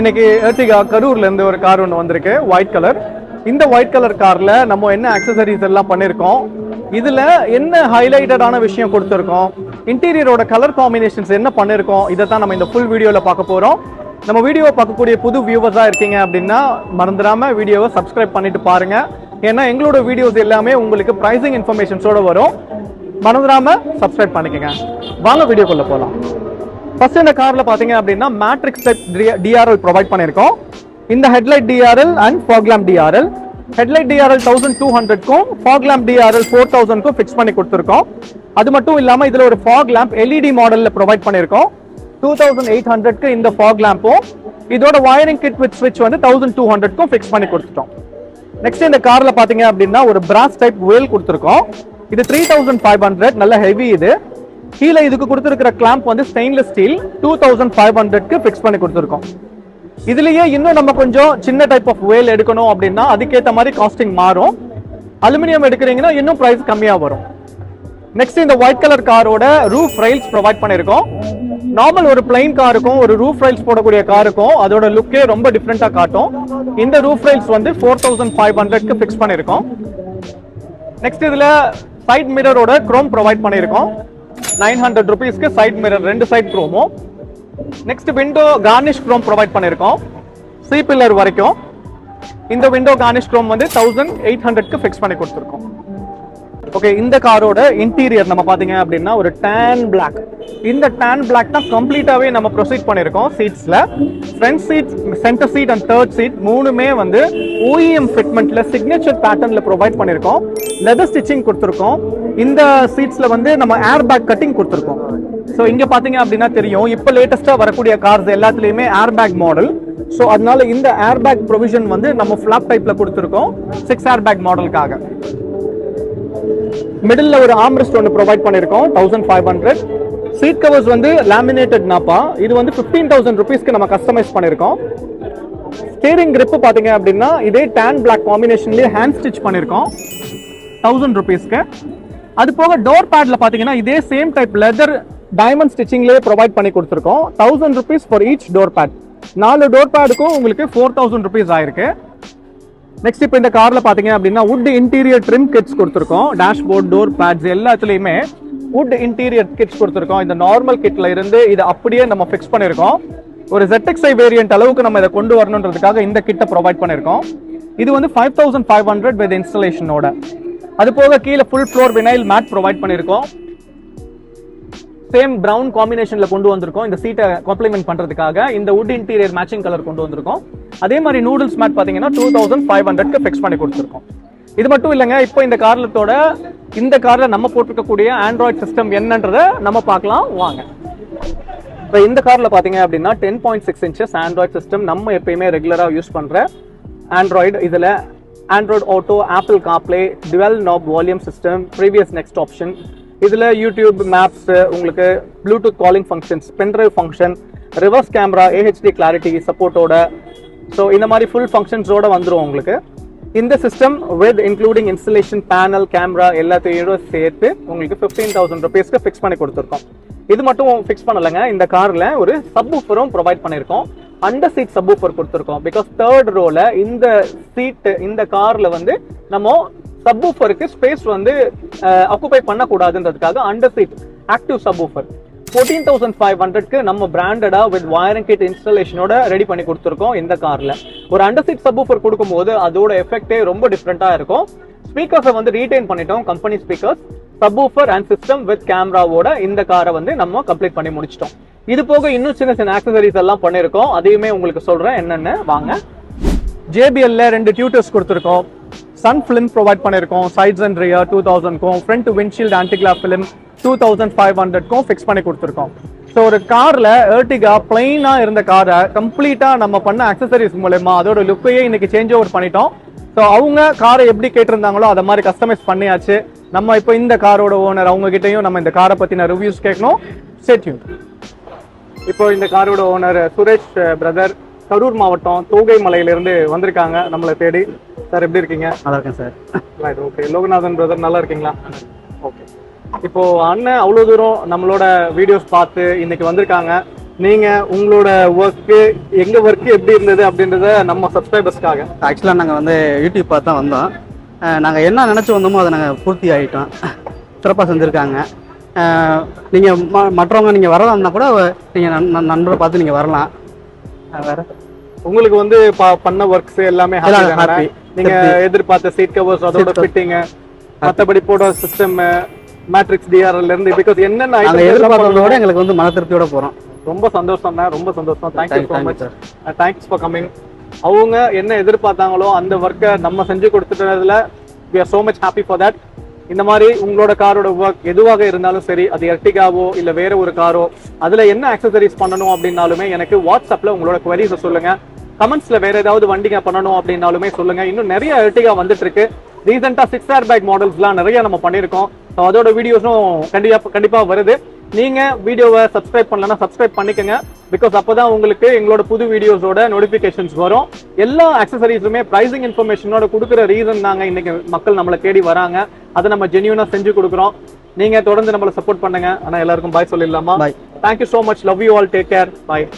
இன்னைக்கு ஏர்டிகா கரூர்ல இருந்து ஒரு கார் ஒன்று வந்திருக்கு ஒயிட் கலர் இந்த ஒயிட் கலர் கார்ல நம்ம என்ன அக்சசரிஸ் எல்லாம் பண்ணிருக்கோம்? இதுல என்ன ஹைலைட்டடான விஷயம் கொடுத்துருக்கோம்? இன்டீரியரோட கலர் காம்பினேஷன்ஸ் என்ன பண்ணிருக்கோம்? இதை தான் நம்ம இந்த ஃபுல் வீடியோல பார்க்க போறோம். நம்ம வீடியோவை பார்க்கக்கூடிய புது வியூவர்ஸா இருக்கீங்க அப்படின்னா மறந்துடாம வீடியோவை சப்ஸ்கிரைப் பண்ணிட்டு பாருங்க. ஏன்னா எங்களோட வீடியோஸ் எல்லாமே உங்களுக்கு பிரைசிங் இன்ஃபர்மேஷன்ஸோட வரும். மறந்துடாம சப்ஸ்கிரைப் பண்ணிக்கங்க. வாங்க வீடியோக்குள்ள போலாம். ஃபர்ஸ்ட் இந்த கார்ல பாத்தீங்க அப்படின்னா மேட்ரிக்ஸ் டைப் டிஆர்எல் ப்ரொவைட் பண்ணிருக்கோம் இந்த headlight DRL and fog lamp DRL headlight DRL thousand two ஹண்ட்ரட்க்கும் fog lamp DRL four தௌசண்ட்க்கும் ஃபிக்ஸ் பண்ணி கொடுத்துருக்கோம். அது மட்டும் இல்லாமல் இதில் ஒரு ஃபாக் லேம்ப் எல்இடி மாடலில் ப்ரொவைட் பண்ணியிருக்கோம். டூ தௌசண்ட் எயிட் ஹண்ட்ரட்க்கு இந்த ஃபாக் லேம்பும் இதோட வயரிங் கிட் வித் ஸ்விட்ச் வந்து தௌசண்ட் டூ ஹண்ட்ரட்க்கும் ஃபிக்ஸ் பண்ணி கொடுத்துட்டோம். நெக்ஸ்ட் இந்த காரில் பார்த்தீங்க அப்படின்னா ஒரு பிராஸ் டைப் வேல் கொடுத்துருக்கோம். இது த்ரீ தௌசண்ட் ஃபைவ் ஹண்ட்ரட் நல்ல ஹெவி இது. கீழே இதுக்கு கொடுத்துருக்கிற கிளாம்ப் வந்து stainless steel two thousand five ஹண்ட்ரட்க்கு fix பண்ணி கொடுத்துருக்கோம். இதுலயே இன்னும் நம்ம கொஞ்சம் சின்ன டைப் ஆஃப் வேல் எடுக்கணும் அப்படின்னா அதுக்கேற்ற மாதிரி காஸ்டிங் மாறும். அலுமினியம் எடுக்கிறீங்கன்னா இன்னும் ப்ரைஸ் கம்மியாக வரும். நெக்ஸ்ட் இந்த ஒயிட் கலர் காரோட ரூஃப் ரைல்ஸ் ப்ரொவைட் பண்ணியிருக்கோம். நார்மல் ஒரு பிளைன் காருக்கும் ஒரு ரூஃப் ரைல்ஸ் போடக்கூடிய காருக்கும் அதோட லுக்கே ரொம்ப டிஃப்ரெண்ட்டாக காட்டும். இந்த ரூஃப் ரைல்ஸ் வந்து ஃபோர் தௌசண்ட் ஃபைவ் ஹண்ட்ரட்க்கு ஃபிக்ஸ் பண்ணியிருக்கோம். நெக்ஸ்ட் இதில் சைட் மிரரோட குரோம் ப்ரொவைட் பண்ணியிருக்கோம். நைன் ஹண்ட்ரட் ருபீஸ்க்கு சைட் மிரர் ரெண்டு side க்ரோமும் next window garnish chrome provide பண்ணிருக்கோம். சி பில்லர் வரைக்கும். இந்த விண்டோ கார்னிஷ் க்ரோம் வந்து தௌசண்ட் எயிட் ஹண்ட்ரட்க்கு ஃபிக்ஸ் பண்ணி கொடுத்துருக்கோம். ஓகே இந்த காரோட இன்டீரியர் நம்ம பார்த்தீங்க அப்படின்னா ஒரு டேன் பிளாக் இந்த டேன் பிளாக் தான் கம்ப்ளீட்டாகவே நம்ம ப்ரொசீட் பண்ணியிருக்கோம் சீட்ஸில் front seat centre seat and third seat மூணுமே வந்து ஓஇஎம் ஃபிட்மெண்ட்டில் சிக்னேச்சர் பேட்டர்னில் ப்ரொவைட் பண்ணியிருக்கோம். லெதர் ஸ்டிச்சிங் கொடுத்துருக்கோம். இந்த சீட்ஸில் வந்து நம்ம ஏர் பேக் கட்டிங் கொடுத்துருக்கோம். ஸோ இங்கே பார்த்தீங்க அப்படின்னா தெரியும். இப்போ லேட்டஸ்ட்டாக வரக்கூடிய கார்ஸ் எல்லாத்துலேயுமே ஏர் பேக் மாடல் ஸோ அதனால இந்த ஏர் பேக் ப்ரொவிஷன் வந்து நம்ம ஃப்ளாப் டைப்பில் கொடுத்துருக்கோம். சிக்ஸ் ஏர் பேக் மாடலுக்காக மிடில் ஒரு ஆம்ரெஸ்ட் ஒன்று ப்ரொவைட் பண்ணியிருக்கோம் thousand five hundred seat covers வந்து லேமினேட்டட் நாப்பா. இது வந்து ஃபிஃப்டீன் தௌசண்ட் ருபீஸ்க்கு நம்ம கஸ்டமைஸ் பண்ணியிருக்கோம் ஸ்டேரிங் grip பார்த்தீங்க அப்படின்னா இதே டேன் பிளாக் காம்பினேஷன்லேயே ஹேண்ட் ஸ்டிச் பண்ணியிருக்கோம் தௌசண்ட் ருபீஸ்க்கு அது போக டோர் பேட்ல பார்த்தீங்கன்னா இதே சேம் டைப் லெதர் டைமண்ட் ஸ்டிச்சிங்லேயே ப்ரொவைட் பண்ணி கொடுத்துருக்கோம். Thousand rupees for each door pad நாலு டோர் பேடுக்கும் உங்களுக்கு ஃபோர் தௌசண்ட் ருபீஸ் ஆயிருக்கு. நெக்ஸ்ட் இப்போ இந்த காரில் பார்த்தீங்க அப்படின்னா வுட் இன்டீரியர் ட்ரிம் கிட்ஸ் கொடுத்துருக்கோம். டேஷ்போர்ட் டோர் பேட்ஸ் எல்லாத்துலேயுமே வுட் இன்டீரியர் கிட்ஸ் கொடுத்துருக்கோம். இந்த நார்மல் கிட்ல இருந்து இதை அப்படியே நம்ம ஃபிக்ஸ் பண்ணியிருக்கோம். ஒரு ZXi வேரியன்ட் அளவுக்கு நம்ம இதை கொண்டு வரணுன்றதுக்காக இந்த கிட்ட ப்ரொவைட் பண்ணியிருக்கோம். இது வந்து five thousand five hundred with இன்ஸ்டலேஷனோட அது போக கீழே full floor vinyl mat provide பண்ணியிருக்கோம். சேம் ப்ரௌன் காம்பினேஷனில் கொண்டு வந்திருக்கோம். இந்த சீட்டை காம்ப்ளிமெண்ட் பண்ணுறதுக்காக இந்த வுட் இன்டீரியர் மேட்சிங் கலர் கொண்டு வந்திருக்கோம். அதே மாதிரி நூடுல்ஸ் மேட் பார்த்தீங்கன்னா டூ தௌசண்ட் ஃபைவ் ஹண்ட்ரட்க்கு ஃபிக்ஸ் பண்ணி கொடுத்துருக்கோம். இது மட்டும் இல்லைங்க இப்போ இந்த கார்லத்தோட இந்த காரில் நம்ம போட்டிருக்கக்கூடிய ஆண்ட்ராய்ட் சிஸ்டம் என்னன்றதை நம்ம பார்க்கலாம் வாங்க. இப்போ இந்த காரில் பார்த்தீங்க அப்படின்னா ten point six inches Android system நம்ம எப்பயுமே ரெகுலராக யூஸ் பண்ணுற ஆண்ட்ராய்டு இதில் Android auto Apple CarPlay dual knob volume system previous next option இதில் யூடியூப் மேப்ஸ் உங்களுக்கு Bluetooth calling functions pen drive function reverse camera AHD clarity சப்போர்ட்டோட so இந்த மாதிரி ஃபுல் ஃபங்க்ஷன்ஸோட வந்துடும் உங்களுக்கு. இந்த system with including installation panel camera எல்லாத்தையும் சேர்த்து உங்களுக்கு ஃபிஃப்டீன் தௌசண்ட் ருபீஸ்க்கு ஃபிக்ஸ் பண்ணி கொடுத்துருக்கோம். இது மட்டும் ஃபிக்ஸ் பண்ணலைங்க. இந்த காரில் ஒரு சப்வூஃபரும் ப்ரொவைட் பண்ணியிருக்கோம். அண்டர் சீட் சப்வூஃபர் கொடுத்துருக்கோம். பிகாஸ் தேர்ட் ரோல இந்த சீட்டு இந்த காரில் வந்து நம்ம சப்வூஃபருக்கு ஸ்பேஸ் வந்து occupy பண்ணக்கூடாதுன்றதுக்காக under seat active subwoofer fourteen thousand five ஹண்ட்ரட்க்கு நம்ம பிராண்டடா வித் வயரிங் கிட் இன்ஸ்டாலேஷனோட ரெடி பண்ணி கொடுத்துருக்கோம் இந்த கார்ல. ஒரு அண்டர் சீட் சப்வூஃபர் கொடுக்கும்போது அதோட எஃபெக்டே ரொம்ப டிஃப்ரெண்டா இருக்கும். ஸ்பீக்கர்ஸை வந்து ரீடைன் பண்ணிட்டோம் company speakers subwoofer and system with கேமராவோட இந்த காரை வந்து நம்ம கம்ப்ளீட் பண்ணி முடிச்சிட்டோம். இது போக இன்னும் சின்ன சின்ன ஆக்சசரிஸ் எல்லாம் பண்ணிருக்கோம். அதையுமே உங்களுக்கு சொல்றேன் என்னென்ன. வாங்க. ஜேபிஎல்ல ரெண்டு டியூட்டர்ஸ் கொடுத்துருக்கோம். சன் ஃபிலிம் ப்ரொவைட் பண்ணியிருக்கோம் sides and rear two தௌசண்ட்க்கும் front windshield antiglare film two thousand five ஹண்ட்ரட்க்கும் fix பண்ணி கொடுத்துருக்கோம். ஸோ ஒரு கார்ல ஏர்டிகா பிளைனா இருந்த காரை கம்ப்ளீட்டா நம்ம பண்ண அக்சசரிஸ் மூலயமா அதோட லுக்கையே இன்னைக்கு சேஞ்ச் ஓவர் பண்ணிட்டோம். ஸோ அவங்க காரை எப்படி கேட்டிருந்தாங்களோ அதை மாதிரி கஸ்டமைஸ் பண்ணியாச்சு. நம்ம இப்போ இந்த காரோட ஓனர் அவங்க கிட்டயும் நம்ம இந்த காரை பத்தின ரிவ்யூஸ் கேட்கணும். ஸ்டேட்யூன் இப்போ இந்த காரோட ஓனர் சுரேஷ் பிரதர் கரூர் மாவட்டம் தோகை மலையிலிருந்து வந்திருக்காங்க நம்மளை தேடி. சார் எப்படி இருக்கீங்க? நல்லா இருக்கேன் sir right okay Loganathan brother நல்லா இருக்கீங்களா? இப்போ அண்ணன் அவ்வளோ தூரம் நம்மளோட வீடியோஸ் பார்த்து இன்னைக்கு வந்திருக்காங்க. நீங்க உங்களோட ஒர்க் எங்க ஒர்க் எப்படி இருந்தது அப்படின்றத நம்ம சப்ஸ்கிரைபர்ஸ்க்காக ஆக்சுவலாக நாங்கள் வந்து யூடியூப் பார்த்து தான் வந்தோம். நாங்கள் என்ன நினச்சி வந்தோமோ அதை நாங்கள் பூர்த்தி ஆகிட்டோம் சிறப்பாக செஞ்சுருக்காங்க. நீங்கள் ம மற்றவங்க நீங்கள் வரலாம்னா கூட நீங்கள் நண்பரை பார்த்து நீங்கள் வரலாம். வேற? உங்களுக்கு வந்து ப- பண்ண ஒர்க்ஸ் எல்லாமே happy. நீங்க எதிர்பார்த்த சீட் கவர்ஸ் அதோட. ஃபிட்டிங் மத்தபடி போட சிஸ்டம் மேட்ரிக்ஸ் டிஆர்எல் இருந்து பிகாஸ் என்னென்ன நாங்கள் items எல்லாம் எதிர்பார்த்ததை விட பண்ணணும்? எங்களுக்கு வந்து மன திருப்தியோட போகிறோம் ரொம்ப சந்தோஷம் ரொம்ப சந்தோஷம். Thank you so much thanks for coming அவங்க என்ன எதிர்பார்த்தாங்களோ அந்த ஒர்க்கை நம்ம செஞ்சு கொடுத்துட்டதுல we are so much happy for that. இந்த மாதிரி உங்களோட காரோட ஒர்க் எதுவாக இருந்தாலும் சரி அது எர்டிகாவோ இல்ல வேற ஒரு காரோ அதுல என்ன அக்சசரிஸ் பண்ணணும் அப்படின்னாலுமே எனக்கு வாட்ஸ்அப்ல உங்களோட queries சொல்லுங்க. கமெண்ட்ஸ்ல வேற ஏதாவது வண்டிங்க பண்ணணும் அப்படின்னாலுமே சொல்லுங்க. இன்னும் நிறைய எர்டிகா வந்துட்டு இருக்கு. ரீசெண்டா சிக்ஸ் ஏர் பேக் மாடல்ஸ்லாம் நிறைய நம்ம பண்ணியிருக்கோம். ஸோ அதோட வீடியோஸும் கண்டிப்பா கண்டிப்பா வருது. நீங்க வீடியோவை சப்ஸ்கிரைப் பண்ணலன்னா சப்ஸ்கிரைப் பண்ணிக்கங்க. பிகாஸ் அப்பதான் உங்களுக்கு எங்களோட புது வீடியோஸோட நோட்டிபிகேஷன்ஸ் வரும். எல்லா அக்சசரிஸுமே பிரைசிங் இன்ஃபர்மேஷனோட கொடுக்குற ரீசன் தாங்க இன்னைக்கு மக்கள் நம்மளை தேடி வராங்க. அதை நம்ம ஜென்யூனா செஞ்சு கொடுக்குறோம். நீங்க தொடர்ந்து நம்மளை சப்போர்ட் பண்ணுங்க. ஆனா எல்லாருக்கும் பாய் சொல்லிடலாமா? Bye. Thank you so much love you all take care bye